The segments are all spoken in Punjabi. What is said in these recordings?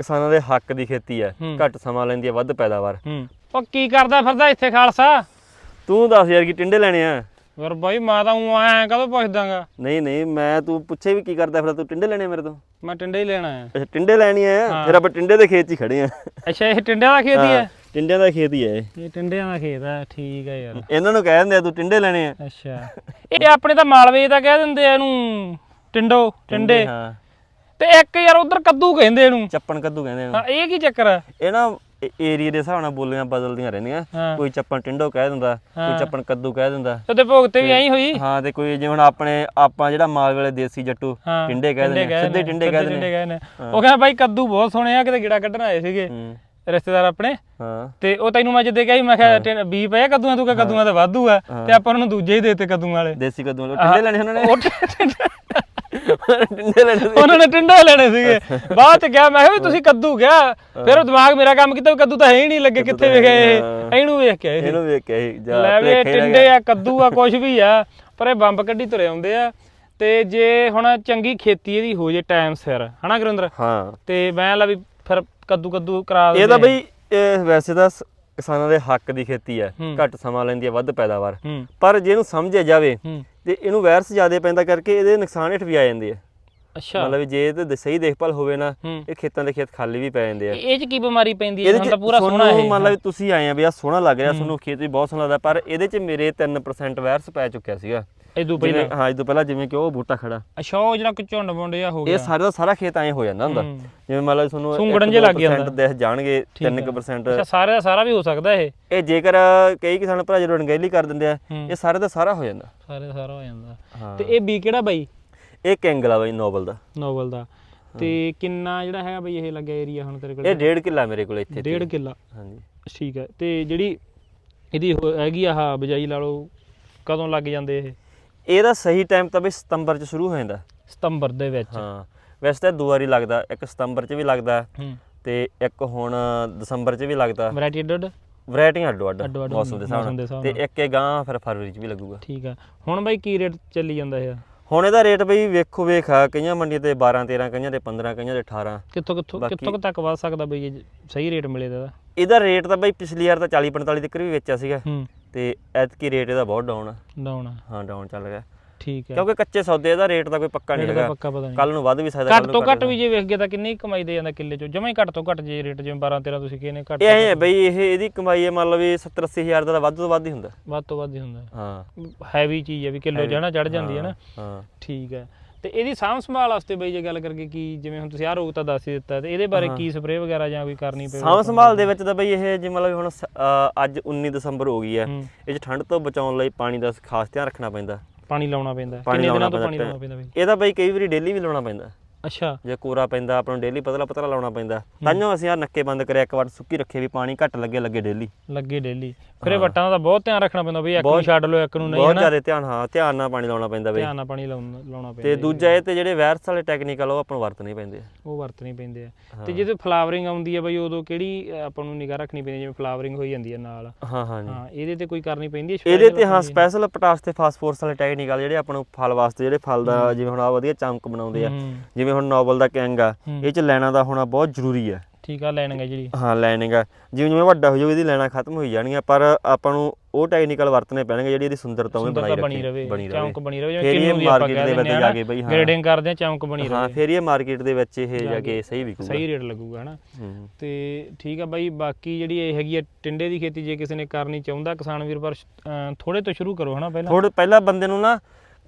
ਕਿਸਾਨਾਂ ਦੇ ਹੱਕ ਦੀ ਖੇਤੀ ਹੈ। ਘੱਟ ਸਮਾਂ ਲੈਂਦੀ ਹੈ ਵੱਧ ਪੈਦਾਵਾਰ। ਹੂੰ। ਉਹ ਕੀ ਕਰਦਾ ਫਿਰਦਾ ਇੱਥੇ ਖਾਲਸਾ? ਤੂੰ ਦੱਸ ਯਾਰ ਕੀ ਟਿੰਡੇ ਲੈਣੇ ਆ? ਯਾਰ ਬਾਈ ਮੈਂ ਤਾਂ ਉਹ ਐਂ ਕਦੋਂ ਪੁੱਛਦਾਗਾ? ਨਹੀਂ ਨਹੀਂ ਮੈਂ ਤੂੰ ਪੁੱਛੇ ਵੀ ਕੀ ਕਰਦਾ ਫਿਰ ਤੂੰ ਟਿੰਡੇ ਲੈਣੇ ਮੇਰੇ ਤੋਂ? ਮੈਂ ਟਿੰਡੇ ਹੀ ਲੈਣਾ ਆ। ਅੱਛਾ ਟਿੰਡੇ ਲੈਣੀ ਆ ਫਿਰ ਆਪਾਂ ਟਿੰਡੇ ਦੇ ਖੇਤ 'ਚ ਹੀ ਖੜੇ ਆ। ਅੱਛਾ ਇਹ ਟਿੰਡਿਆਂ ਦਾ ਖੇਤ ਹੀ ਹੈ? ਟਿੰਡਿਆਂ ਦਾ ਖੇਤ ਹੀ ਹੈ ਇਹ। ਟਿੰਡਿਆਂ ਦਾ ਖੇਤ ਹੈ ਠੀਕ ਹੈ ਯਾਰ। ਇਹਨਾਂ ਨੂੰ ਕਹਿ ਦਿੰਦੇ ਆ ਤੂੰ ਟਿੰਡੇ ਲੈਣੇ ਆ। ਅੱਛਾ। ਇਹ ਆਪਣੇ ਤਾਂ ਮਾਲਵੇ ਦਾ ਕਹਿ ਦਿੰਦੇ ਆ ਇਹਨੂੰ ਟਿੰਡੋ ਟਿੰਡੇ। ਹਾਂ। ਤੇ ਇੱਕ ਯਾਰ ਉਧਰ ਕੱਦੂ ਕਹਿੰਦੇ ਇਹਨੂੰ। ਚੱਪਣ ਕੱਦੂ ਕਹਿੰਦੇ ਆ ਹਾਂ ਇਹ ਕੀ ਚੱਕਰ ਹੈ ਇਹ ਨਾ ਏਰੀਆ ਦੇ ਹਿਸਾਬ ਨਾਲ ਬੋਲੀਆਂ ਬਦਲਦੀਆਂ ਰਹਿੰਦੀਆਂ। ਹਾਂ। ਕੋਈ ਚੱਪਣ ਟਿੰਡੋ ਕਹਿ ਦਿੰਦਾ ਕੋਈ ਚੱਪਣ ਕੱਦੂ ਕਹਿ ਦਿੰਦਾ। ਉਹਦੇ ਭੋਗ ਤੇ ਵੀ ਐਂ ਹੋਈ? ਹਾਂ ਤੇ ਕੋਈ ਜਿਵੇਂ ਹੁਣ ਆਪਣੇ ਆਪਾਂ ਜਿਹੜਾ ਮਾਲ ਵਾਲੇ ਦੇਸੀ ਜੱਟੂ ਹਾਂ ਟਿੰਡੇ ਕਹਿ ਦਿੰਦੇ ਆ, ਸਿੱਧੇ ਟਿੰਡੇ ਕਹਿ ਦਿੰਦੇ ਆ। ਕਹਿੰਦੇ ਉਹ ਕਹਿੰਦਾ ਬਾਈ ਕੱਦੂ ਬਹੁਤ ਸੋਹਣੇ ਆ ਕਿਤੇ ਗਿੜਾ ਕੱਢਣ ਆਏ ਸੀਗੇ। ਹੂੰ। ਰਿਸ਼ਤੇਦਾਰ ਆਪਣੇ। ਹਾਂ। ਤੇ ਉਹ ਤੈਨੂੰ ਮੈਂ ਜਿੱਦੇ ਕਿਹਾ ਸੀ ਮੈਂ ਕਿਹਾ ਟਿੰ- ਬੀ ਪਿਆ ਕੱਦੂਆਂ ਤੂੰ? ਕਿਹਾ ਕੱਦੂਆਂ ਤੇ ਵਾਧੂ ਆ। ਤੇ ਆਪਾਂ ਉਹਨਾਂ ਦੂਜੇ ਹੀ ਦੇਤੇ ਕੱਦੂਆਂ ਵਾਲੇ। ਦੇਸੀ ਕੱਦੂ ਵਾਲੇ। ਟਿੰਡੇ ਲੈਣੇ ਉਹਨਾਂ ਨੇ। ਉਹ ਟਿੰਡੇ ਲੈਣੇ ਸੀ। ਉਹਨਾਂ ਨੇ ਟਿੰਡੇ ਲੈਣੇ ਸੀਗੇ। ਬਾਅਦ ਚ ਗਿਆ ਮੈਂ ਕਿਹਾ ਵੀ ਤੁਸੀਂ ਕੱਦੂ ਗਿਆ। ਫਿਰ ਉਹ ਦਿਮਾਗ ਮੇਰਾ ਕੰਮ ਕੀਤਾ ਵੀ ਕੱਦੂ ਤਾਂ ਹੈ ਹੀ ਨਹੀਂ ਲੱਗੇ ਕਿੱਥੇ ਵੇਖਿਆ ਇਹ? ਇਹਨੂੰ ਵੇਖ ਕੇ ਆਏ। ਇਹਨੂੰ ਵੇਖ ਕੇ ਜਾ ਲੈ ਵੀ ਟਿੰਡੇ ਆ ਕੱਦੂ ਆ ਕੁਝ ਵੀ ਆ ਪਰ ਇਹ ਬੰਬ ਕੱਢੀ ਤੁਰੇ ਆਉਂਦੇ ਆ। ਤੇ ਜੇ ਹੁਣ ਚੰਗੀ ਖੇਤੀ ਇਹਦੀ ਹੋ ਜੇ ਟਾਈਮ ਸਿਰ ਹਨਾ ਗੁਰਿੰਦਰ? ਹਾਂ। ਤੇ ਮੈਂ ਲਾ ਵੀ ਫਿਰ ਕੱਦੂ ਕੱਦੂ ਕਰਾ ਇਹ ਤਾਂ ਬਈ ਵੈਸੇ ਤਾਂ ਕਿਸਾਨਾਂ ਦੇ ਹੱਕ ਦੀ ਖੇਤੀ ਹੈ। ਘੱਟ ਸਮਾਂ ਲੈਂਦੀ ਹੈ ਵੱਧ ਪੈਦਾਵਾਰ। ਪਰ ਜੇ ਇਹਨੂੰ ਸਮਝਿਆ ਜਾਵੇ ਤੇ ਇਹਨੂੰ ਵਾਇਰਸ ਜ਼ਿਆਦਾ ਪੈਂਦਾ ਕਰਕੇ ਇਹਦੇ ਨੁਕਸਾਨ ਹੇਠ ਵੀ ਆ ਜਾਂਦੇ ਆ। ਅੱਛਾ। ਮਤਲਬ ਜੇ ਇਹ ਤੇ ਸਹੀ ਦੇਖਭਾਲ ਹੋਵੇ ਨਾ ਇਹ ਖੇਤਾਂ ਦੇ ਖੇਤ ਖਾਲੀ ਵੀ ਪੈ ਜਾਂਦੇ ਆ। ਇਹ ਚ ਕੀ ਬਿਮਾਰੀ ਪੈਂਦੀ ਹੈ? ਤਾਂ ਪੂਰਾ ਸੋਹਣਾ ਹੈ। ਵੀ ਤੁਸੀਂ ਆਏ ਆ ਵੀ ਆ ਸੋਹਣਾ ਲੱਗ ਰਿਹਾ ਤੁਹਾਨੂੰ ਖੇਤ ਵੀ ਬਹੁਤ ਸੋਹਣਾ ਲੱਗਦਾ ਪਰ ਇਹਦੇ ਚ ਮੇਰੇ 3% ਵਾਇਰਸ ਪੈ ਚੁੱਕਿਆ ਸੀਗਾ। ਇਦੋਂ ਪਹਿਲਾਂ? ਜਿਵੇਂ ਹਾਂ ਇਹ ਤੋਂ ਪਹਿਲਾਂ ਜਿਵੇਂ ਕਿ ਉਹ ਬੂਟਾ ਖੜਾ। ਅੱਛਾ ਉਹ ਜਿਹੜਾ ਕਿ ਝੁੰਡ ਮੁੰਡ ਜਿਹਾ ਹੋ ਇਹ ਗਿਆ। ਸਾਰਾ ਦਾ ਸਾਰਾ ਖੇਤ ਐਂ ਹੋ ਜਾਂਦਾ ਹੁੰਦਾ। ਹੂੰ। ਜਿਵੇਂ ਮੰਨ ਲਓ ਤੁਹਾਨੂੰ ਸੁੰਗੜਨ ਜਿਹੇ ਲੱਗ ਜਾਂਦਾ। 1-2% ਦਿਖ ਜਾਣਗੇ 3% ਅੱਛਾ ਸਾਰੇ ਦਾ ਸਾਰਾ ਵੀ ਹੋ ਸਕਦਾ ਇਹ? ਇਹ ਜੇਕਰ ਕਈ ਕਿਸਾਨ ਭਰਾ ਜਦੋਂ ਅਣਗਹਿਲੀ ਕਰ ਦਿੰਦੇ ਆ ਹੂੰ। ਇਹ ਸਾਰੇ ਦਾ ਸਾਰਾ ਹੋ ਜਾਂਦਾ। ਸਾਰੇ ਦਾ ਸਾਰਾ ਹੋ ਜਾਂਦਾ। ਹਾਂ। ਤੇ ਇਹ ਬੀ ਕਿਹੜਾ ਬਾਈ? ਇਹ ਕੈਂਗਲਾ ਬਾਈ ਨੋਬਲ ਦਾ। ਨੋਵਲ ਦਾ। ਤੇ ਕਿੰਨਾ ਜਿਹੜਾ ਹੈਗਾ ਬਈ ਇਹ ਲੱਗਿਆ ਏਰੀਆ ਹੁਣ ਤੇਰੇ ਕੋਲ? ਇਹ ਡੇਢ ਕਿੱਲਾ ਮੇਰੇ ਕੋਲ ਇੱਥੇ ਡੇਢ ਕਿੱਲਾ। ਹਾਂਜੀ। ਠੀਕ ਹੈ। ਤੇ ਜਿਹੜੀ ਇਹਦੀ ਹੋ- ਹੈਗੀ ਆਹ ਬਿਜਾਈ ਲਾ ਲਓ ਕਦੋਂ ਲੱਗ ਜਾਂਦੇ ਇਹ? ਇਹਦਾ ਸਹੀ ਟਾਈਮ ਤਾਂ ਬਈ ਸਤੰਬਰ ਚ ਸ਼ੁਰੂ ਹੋ ਜਾਂਦਾ। ਸਤੰਬਰ ਦੇ ਵਿੱਚ। ਹਾਂ ਵੈਸੇ ਤਾਂ ਦੋ ਵਾਰੀ ਲੱਗਦਾ ਇੱਕ ਸਤੰਬਰ ਚ ਵੀ ਲੱਗਦਾ ਹੂੰ। ਤੇ ਇੱਕ ਹੁਣ ਦਸੰਬਰ ਚ ਵੀ ਲੱਗਦਾ। ਵੈਰਾਈਟੀ ਡੱਡ ਵੈਰਾਈਟੀਆਂ ਅੱਡੋ ਅੱਡ ਅੱਡੋ ਅੱਡ ਮੌਸਮ ਦੇ ਮੌਸਮ ਦੇ ਹਿਸਾਬ ਹਿਸਾਬ ਨਾਲ। ਤੇ ਇੱਕ ਇਹ ਗਾਂ ਫਿਰ ਫਰਵਰੀ ਚ ਵੀ ਲੱਗੂਗਾ। ਠੀਕ ਹੈ ਹੁਣ ਬਾਈ ਕੀ ਰੇਟ ਚੱਲੀ ਜਾਂਦਾ ਇਹ? ਹੁਣ ਇਹਦਾ ਰੇਟ ਬਈ ਵੇਖੋ ਵੇਖ ਆ ਕਈਆਂ ਮੰਡੀਆਂ ਤੇ 12 13 ਕਈਆਂ ਤੇ 15 ਕਈਆਂ ਤੇ 18 ਕਿੱਥੋਂ ਕਿੱਥੋਂ ਬਾਕੀ- ਕਿੱਥੋਂ ਕੁ ਤੱਕ ਵੱਧ ਸਕਦਾ ਬਈ ਇਹ ਸਹੀ ਰੇਟ ਮਿਲੇ ਦਾ ਇਹਦਾ ਰੇਟ ਤਾਂ ਬਈ ਪਿਛਲੀ ਵਾਰ ਤਾਂ 40 45 ਤੱਕ ਵੀ ਵੇਚਿਆ ਸੀਗਾ। ਹੂੰ। ਤੇ ਐਤਕੀ ਰੇਟ ਇਹਦਾ ਬਹੁਤ ਡਾਊਨ ਆ। ਡਾਉਣ ਹਾਂ ਡਾਊਨ ਚੱਲ ਰਿਹਾ। ਠੀਕ ਹੈ ਕਿਉਂਕਿ ਕੱਚੇ ਸੌਦੇ ਦਾ ਰੇਟ ਤਾਂ ਕੋਈ ਪੱਕਾ ਨਹੀਂ ਹੈਗਾ। ਪੱਕਾ ਪਤਾ ਨਹੀਂ। ਕੱਲ ਨੂੰ ਵੱਧ ਵੀ ਸਕਦਾ ਘੱਟ ਤੋਂ ਘੱਟ ਵੀ ਜੇ ਵੇਖ ਗਏ ਤਾਂ ਕਿੰਨੀ ਕਮਾਈ ਦੇ ਜਾਂਦਾ ਕਿੱਲੇ ਚੋਂ? ਜਮਾਂ ਹੀ ਘੱਟ ਤੋਂ ਘੱਟ ਜੇ ਰੇਟ ਜਿਵੇਂ 12 13 ਤੁਸੀਂ ਕਹਿੰਦੇ ਘੱਟ ਇਹ ਹੈ ਬਈ ਇਹ ਇਹਦੀ ਕਮਾਈ ਹੈ ਮੰਨ ਲਓ ਵੀ 70 80 ਹਜ਼ਾਰ ਦਾ ਵੱਧ ਤੋਂ ਵੱਧ ਹੀ ਹੁੰਦਾ। ਵੱਧ ਤੋਂ ਵੱਧ ਹੀ ਹੁੰਦਾ। ਹਾਂ। ਹੈਵੀ ਚੀਜ਼ ਹੈ ਵੀ ਕਿਲੋ ਜਣਾ ਚੜ ਜਾਂਦੀ ਹੈ ਨਾ। ਹਾਂ। ਠੀਕ ਹੈ। ਤੇ ਇਹਦੀ ਸਾਂਭ ਸੰਭਾਲ ਵਾਸਤੇ ਬਈ ਜੇ ਗੱਲ ਕਰਕੇ ਕੀ ਜਿਵੇਂ ਹੁਣ ਤੁਸੀਂ ਆਹ ਰੋਗ ਤਾਂ ਦੱਸ ਹੀ ਦਿੱਤਾ ਤੇ ਇਹਦੇ ਬਾਰੇ ਕੀ ਸਪਰੇਅ ਵਗੈਰਾ ਜਾਂ ਕੋਈ ਕਰਨੀ ਪਵੇ ਸਾਂਭ ਸੰਭਾਲ ਦੇ ਵਿੱਚ ਤਾਂ ਬਈ ਇਹ ਜਿਵੇਂ ਮਤਲਬ ਹੁਣ ਅ, ਅੱਜ 19 ਦਸੰਬਰ ਹੋ ਗਈ ਹੈ। ਇਹ 'ਚ ਠੰਡ ਤੋਂ ਬਚਾਉਣ ਲਈ ਪਾਣੀ ਦਾ ਖਾਸ ਧਿਆਨ ਰੱਖਣਾ ਪੈਂਦਾ। ਪਾਣੀ ਲਾਉਣਾ ਪੈਂਦਾ। ਕਿੰਨੇ ਦਿਨਾਂ ਤੋਂ ਪਾਣੀ। ਲਾਉਣਾ ਪੈਂਦਾ ਬਈ? ਇਹਦਾ ਬਈ ਕਈ ਵਾਰੀ ਡੇਲੀ ਵੀ ਲਾਉਣਾ ਪੈਂਦਾ। ਅੱਛਾ। ਜੇ ਕੋਰਾ ਪੈਂਦਾ ਆਪਾਂ ਨੂੰ ਡੇਲੀ ਪਤਲਾ ਪਤਲਾ ਲਾਉਣਾ ਪੈਂਦਾ। ਤਾਂਿਓ ਅਸੀਂ ਆ ਨੱਕੇ ਬੰਦ ਕਰਿਆ ਇੱਕ ਵਾਰ ਸੁੱਕੀ ਰੱਖੇ ਵੀ ਪਾਣੀ ਘੱਟ ਲੱਗੇ ਲੱਗੇ ਡੇਲੀ ਲੱਗੇ ਡੇਲੀ ਫਿਰ ਇਹ ਵੱਟਾਂ ਦਾ ਬਹੁਤ ਧਿਆਨ ਰੱਖਣਾ ਪੈਂਦਾ ਬਈ ਇੱਕ ਨੂੰ ਛੱਡ ਲਓ ਇੱਕ ਨੂੰ ਨਹੀਂ ਬਹੁਤ ਜ਼ਿਆਦਾ ਧਿਆਨ ਹਾਂ ਧਿਆਨ ਨਾਲ ਪਾਣੀ ਲਾਉਣਾ ਪੈਂਦਾ ਬਈ। ਧਿਆਨ ਨਾਲ ਪਾਣੀ ਲਾਉਣਾ ਲਾਉਣਾ ਤੇ ਪੈਂਦਾ ਦੂਜਾ ਇਹ ਤੇ ਜਿਹੜੇ ਵਾਇਰਸ ਵਾਲੇ ਟੈਕਨੀਕਲ ਉਹ ਆਪਾਂ ਨੂੰ ਵਰਤਣੇ ਪੈਂਦੇ ਆ। ਉਹ ਵਰਤਣੀ ਪੈਂਦੇ ਆ। ਤੇ ਜਦੋਂ ਫਲਾਵਰਿੰਗ ਆਉਂਦੀ ਹੈ ਬਈ ਉਦੋਂ ਕਿਹੜੀ ਆਪਾਂ ਨੂੰ ਨਿਗਾਹ ਰੱਖਣੀ ਪੈਂਦੀ? ਜਿਵੇਂ ਫਲਾਵਰਿੰਗ ਹੋਈ ਜਾਂਦੀ ਹੈ ਨਾਲ। ਹਾਂ ਹਾਂ ਇਹਦੇ ਤੇ ਕੋਈ ਕਰਨੀ ਪੈਂਦੀ ਹੈ ਇਹਦੇ ਤੇ ਹਾਂ? ਸਪੈਸ਼ਲ ਪੋਟਾਸ ਤੇ ਫਾਸਫੋਰਸ ਵਾਲੇ ਟੈਕਨੀਕਲ ਜਿਹੜੇ ਆਪਾਂ ਨੂੰ ਫਲ ਵਾਸਤੇ ਜਿਹੜੇ ਫਲ ਦਾ ਜਿਵੇਂ ਹੁਣ ਆ ਵਧੀਆ ਚਮਕ ਬਣਾਉਂਦੇ ਆ। ਹੂੰ। ਜਿਵੇਂ ਹੁਣ ਨੋਵਲ ਦਾ ਕੈਂਗ ਆ ਹੂੰ। ਇਹ ਚ ਲੈਣਾ ਦਾ ਹੋਣਾ ਬਹੁਤ ਜ਼ਰੂਰੀ ਹੈ ਠੀਕ ਆ ਲੈਣਗੇ ਜਿਹੜੀ। ਹਾਂ ਲੈਣਿੰਗ ਜਿਵੇਂ ਜਿਵੇਂ ਵੱਡਾ ਹੋ ਜਾਊ ਇਹਦੀ ਲੈਣਾ ਖਤਮ ਹੋਈ ਜਾਣਗੀਆਂ ਪਰ ਆਪਾਂ ਨੂੰ ਉਹ ਟੈਕਨੀਕਲ ਵਰਤਣੇ ਪੈਣਗੇ ਜਿਹੜੀ ਇਹਦੀ ਸੁੰਦਰਤਾ ਬਣਾਈ ਬਣੀ ਰਵੇ ਬਣੀ ਚਮਕ ਰਵੇ ਬਣੀ ਫਿਰ ਜਿਵੇਂ ਕਿੰਨੂ ਦੀ ਆਪਾਂ ਮਾਰਕੀਟ ਕਹਿ ਦੇ ਵਿੱਚ ਦਿੰਦੇ ਆ ਜਾ ਕੇ ਬਈ ਹਾਂ। ਗ੍ਰੇਡਿੰਗ ਕਰਦੇ ਆ ਚਮਕ ਬਣੀ ਹਾਂ ਰਵੇ। ਫਿਰ ਇਹ ਮਾਰਕੀਟ ਦੇ ਵਿੱਚ ਇਹ ਜਾ ਕੇ ਸਹੀ ਵਿਕੂਗਾ। ਸਹੀ ਰੇਟ ਲੱਗੂਗਾ ਹਨਾ। ਹੂੰ। ਤੇ ਠੀਕ ਆ ਬਾਈ ਬਾਕੀ ਜਿਹੜੀ ਇਹ ਹੈਗੀ ਆ ਟਿੰਡੇ ਦੀ ਖੇਤੀ ਜੇ ਕਿਸੇ ਨੇ ਕਰਨੀ ਚਾਹੁੰਦਾ ਕਿਸਾਨ ਵੀਰ ਪਰ ਥੋੜੇ ਤੋਂ ਸ਼ੁਰੂ ਕਰੋ ਹਨਾ ਪਹਿਲਾਂ। ਥੋੜੇ ਪਹਿਲਾਂ ਬੰਦੇ ਨੂੰ ਨਾ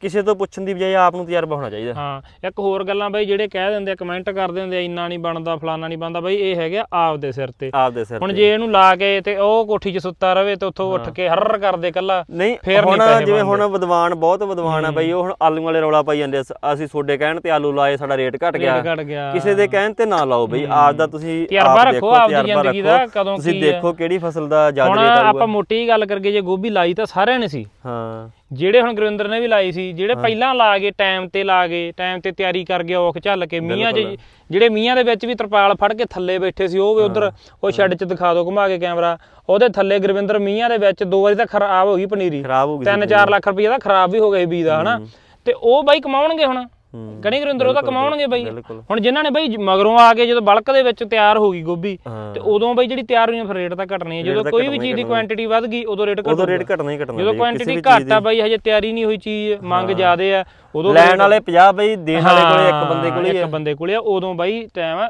ਕਿਸੇ ਤੋਂ ਪੁੱਛਣ ਦੀ ਬਜਾਏ ਆਪ ਨੂੰ ਤਜਰਬਾ ਹੋਣਾ ਚਾਹੀਦਾ। ਹਾਂ ਇੱਕ ਹੋਰ ਗੱਲਾਂ ਬਾਈ ਜਿਹੜੇ ਕਹਿ ਦਿੰਦੇ ਆ ਕਮੈਂਟ ਕਰਦੇ ਹੁੰਦੇ ਆ ਇੰਨਾ ਨਹੀਂ ਬਣਦਾ ਫਲਾਨਾ ਨਹੀਂ ਬਣਦਾ ਬਾਈ ਇਹ ਹੈਗਾ ਆਪ ਦੇ ਸਿਰ ਤੇ। ਆਪ ਦੇ ਸਿਰ ਹੁਣ ਜੇ ਇਹਨੂੰ ਲਾ ਕੇ ਤੇ ਉਹ ਕੋਠੀ 'ਚ ਸੁੱਤਾ ਰਵੇ ਤੇ ਉੱਥੋਂ ਉੱਠ ਕੇ ਹਰਰ ਕਰਦੇ ਕੱਲਾ ਨਹੀਂ ਫੇਰ ਨਹੀਂ ਹੁਣ ਜਿਵੇਂ ਹੁਣ ਵਿਦਵਾਨ ਬਹੁਤ ਵਿਦਵਾਨ ਆ ਬਈ ਉਹ ਹੁਣ ਆਲੂ ਵਾਲੇ ਰੌਲਾ ਪਾਈ ਜਾਂਦੇ ਅਸੀਂ ਤੁਹਾਡੇ ਕਹਿਣ ਤੇ ਆਲੂ ਲਾਏ ਸਾਡਾ ਰੇਟ ਘਟ ਗਿਆ। ਘਟ ਗਿਆ। ਕਿਸੇ ਦੇ ਕਹਿਣ ਤੇ ਨਾ ਲਾਓ ਬਈ ਆਪ ਦਾ ਤੁਸੀਂ ਤਜਰਬਾ ਆਪ ਰੱਖੋ, ਦੇਖੋ, ਆਪਦੀ ਤਜਰਬਾ ਜ਼ਿੰਦਗੀ। ਦਾ, ਕਦੋਂ ਤੁਸੀਂ ਕੀ ਹੈ। ਦੇਖੋ ਕਿਹੜੀ ਫਸਲ ਦਾ ਜ਼ਿਆਦਾ ਹੁਣ ਰੇਟ ਆਊਗਾ। ਆਪਾਂ ਮੋਟੀ ਗੱਲ ਕਰਕੇ ਜੇ ਗੋਭੀ ਲਾਈ ਤਾਂ ਸਾਰਿਆਂ ਨੇ ਸੀ। ਹਾਂ। ਜਿਹੜੇ ਹੁਣ ਗੁਰਿੰਦਰ ਨੇ ਵੀ ਲਾਈ ਸੀ ਜਿਹੜੇ ਪਹਿਲਾਂ ਲਾ ਗਏ ਟਾਈਮ ਤੇ ਲਾ ਗਏ ਟਾਈਮ ਤੇ ਤਿਆਰੀ ਕਰ ਗਏ ਔਖ ਝੱਲ ਕੇ ਮੀਆਂ 'ਚ ਜਿਹੜੇ ਮੀਆਂ ਦੇ ਵਿੱਚ ਵੀ ਤਰਪਾਲ ਫੜ ਕੇ ਥੱਲੇ ਬੈਠੇ ਸੀ ਉਹ ਵੀ ਉਧਰ ਉਹ ਸ਼ੈੱਡ 'ਚ ਦਿਖਾ ਦਿਓ ਘੁਮਾ ਕੇ ਕੈਮਰਾ। ਉਹਦੇ ਥੱਲੇ ਗੁਰਵਿੰਦਰ ਮੀਆਂ ਦੇ ਵਿੱਚ ਦੋ ਵਾਰੀ ਤਾਂ ਖਰਾਬ ਹੋ ਗਈ ਪਨੀਰੀ। ਖਰਾਬ ਹੋ ਗਈ 3-4 ਲੱਖ ਰੁਪਏ ਦਾ ਖਰਾਬ ਵੀ ਹੋ ਗਿਆ ਸੀ ਬੀਜ ਦਾ ਹਨਾ? ਤੇ ਉਹ ਬਾਈ ਕਮਾਉਣਗੇ ਹੁਣ? ਹੂੰ। ਗਣੀ ਗੁਰਿੰਦਰ ਉਹ ਤਾਂ ਕਮਾਉਣਗੇ ਬਾਈ। ਹੁਣ ਜਿਨ੍ਹਾਂ ਨੇ ਬਾਈ ਮਗਰੋਂ ਆ ਕੇ ਜਦੋਂ ਬਲਕ ਦੇ ਵਿੱਚ ਤਿਆਰ ਹੋ ਗਈ ਗੋਭੀ ਹਾਂ। ਤੇ ਉਦੋਂ ਬਾਈ ਜਿਹੜੀ ਤਿਆਰ ਹੋਈ ਫਿਰ ਰੇਟ ਤਾਂ ਘਟਣੀ ਹੈ ਜਦੋਂ ਕੋਈ ਵੀ ਘਟਣਾ ਹੀ ਚੀਜ਼ ਦੀ ਘਟਣਾ। ਕੁਆਂਟੀਟੀ ਵੱਧ ਗਈ ਉਦੋਂ ਰੇਟ ਉਦੋਂ ਘਟੂਗਾ ਰੇਟ ਘਟਣਾ ਹੀ ਘਟਣਾ ਜਦੋਂ ਕੁਆਂਟੀਟੀ ਘੱਟ ਬਾਈ ਹਜੇ ਤਿਆਰੀ ਨਹੀਂ ਹੋਈ ਚੀਜ਼ ਮੰਗ ਜ਼ਿਆਦੇ ਆ ਉਦੋਂ ਲੈਣ ਵਾਲੇ 50 ਬਈ ਦੇਣ ਵਾਲੇ ਕੋਲੇ ਇੱਕ ਬੰਦੇ ਕੋਲੇ ਹੀ ਇੱਕ ਬੰਦੇ ਕੋਲੇ ਆ ਉਦੋਂ ਬਾਈ ਟਾਈਮ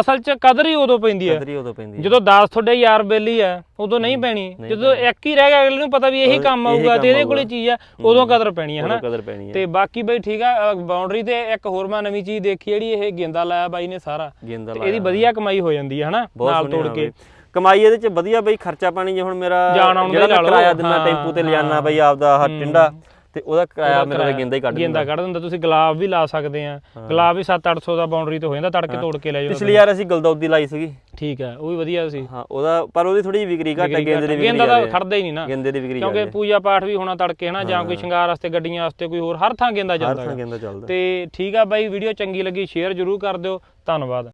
ਅਸਲ 'ਚ ਕਦਰ ਹੀ ਉਦੋਂ ਪੈਂਦੀ ਆ। ਕਦਰੀ ਉਦੋਂ ਪੈਂਦੀ ਜਦੋਂ 10 ਤੁਹਾਡੇ ਯਾਰ ਬੇਲੀ ਆ ਉਦੋਂ ਨਹੀਂ ਪੈਣੀ। ਜਦੋਂ ਇੱਕ ਹੀ ਰਹਿ ਗਿਆ ਅਗਲੇ ਨੂੰ ਪਤਾ ਵੀ ਇਹੀ ਕੰਮ ਆਊਗਾ ਤੇ ਇਹਦੇ ਕੋਲੇ ਚੀਜ਼ ਆ ਉਦੋਂ ਕਦਰ ਪੈਣੀ ਆ ਹਨਾ? ਹੈ ਤੇ ਬਾਕੀ ਬਈ ਠੀਕ ਆ ਬਾਉਂਡਰੀ ਤੇ ਇੱਕ ਹੋਰ ਮੈਂ ਨਵੀਂ ਚੀਜ਼ ਦੇਖੀ ਜਿਹੜੀ ਇਹ ਗੇਂਦਾ ਲਾਇਆ ਬਾਈ ਨੇ ਸਾਰਾ। ਗੇਂਦਾ ਇਹਦੀ ਵਧੀਆ ਕਮਾਈ ਹੋ ਜਾਂਦੀ ਹੈ ਹਨਾ? ਨਾਲ ਤੋੜ ਕੇ। ਕਮਾਈ ਇਹਦੇ ਚ ਵਧੀਆ ਬਈ ਖਰਚਾ ਪਾਣੀ ਜੇ ਹੁਣ ਮੇਰਾ ਜਿਹੜਾ। ਕਿਰਾਇਆ ਦਿੰਦਾ ਟੈਂਪੂ ਤੇ ਲਿਜਾਣਾ ਬਈ ਆਪਦਾ ਆਹ ਟਿੰਡਾ। ਤੇ ਉਹਦਾ ਕਿਰਾਇਆ ਮੇਰਾ ਤਾਂ ਗੇਂਦਾ ਹੀ ਕੱਢ ਗੇਂਦਾ ਕੱਢ ਦਿੰਦਾ ਤੁਸੀਂ ਗੁਲਾਬ ਵੀ ਲਾ ਸਕਦੇ ਆ। ਗੁਲਾਬ ਵੀ 7-800 ਦਾ ਬਾਉਂਡਰੀ ਤੇ ਹੋ ਜਾਂਦਾ ਤੜਕੇ ਤੋੜ ਕੇ ਲੈ ਜਾਓ ਪਿਛਲੀ ਵਾਰ ਅਸੀਂ ਗੁਲਦੌਦੀ ਲਾਈ ਸੀਗੀ। ਠੀਕ ਹੈ ਉਹ ਵੀ ਵਧੀਆ ਸੀ। ਹਾਂ ਉਹਦਾ ਪਰ ਉਹਦੀ ਥੋੜੀ ਜਿਹੀ ਵਿਕਰੀ ਘੱਟ ਹੈ ਗੇਂਦੇ ਦੀ ਵਿਕਰੀ ਗੇਂਦਾ ਜ਼ਿਆਦਾ ਹੈ। ਖੜਦਾ ਹੀ ਨਹੀਂ ਨਾ। ਗੇਂਦੇ ਦੀ ਵਿਕਰੀ ਕਿਉਂਕਿ ਪੂਜਾ ਪਾਠ ਵੀ ਹੋਣਾ ਤੜਕੇ ਹਨਾ ਜਾਂ ਕੋਈ ਸ਼ਿੰਗਾਰ ਵਾਸਤੇ ਗੱਡੀਆਂ ਵਾਸਤੇ ਕੋਈ ਹੋਰ ਹਰ ਥਾਂ ਗੇਂਦਾ ਜਾਂਦਾ ਹੈਗਾ। ਗੇਂਦਾ ਚੱਲਦਾ। ਤੇ ਠੀਕ ਆ ਬਾਈ ਵੀਡੀਓ ਚੰਗੀ ਲੱਗੀ ਸ਼ੇਅਰ ਜ਼ਰੂਰ ਕਰ ਦਿਓ। ਧੰਨਵਾਦ।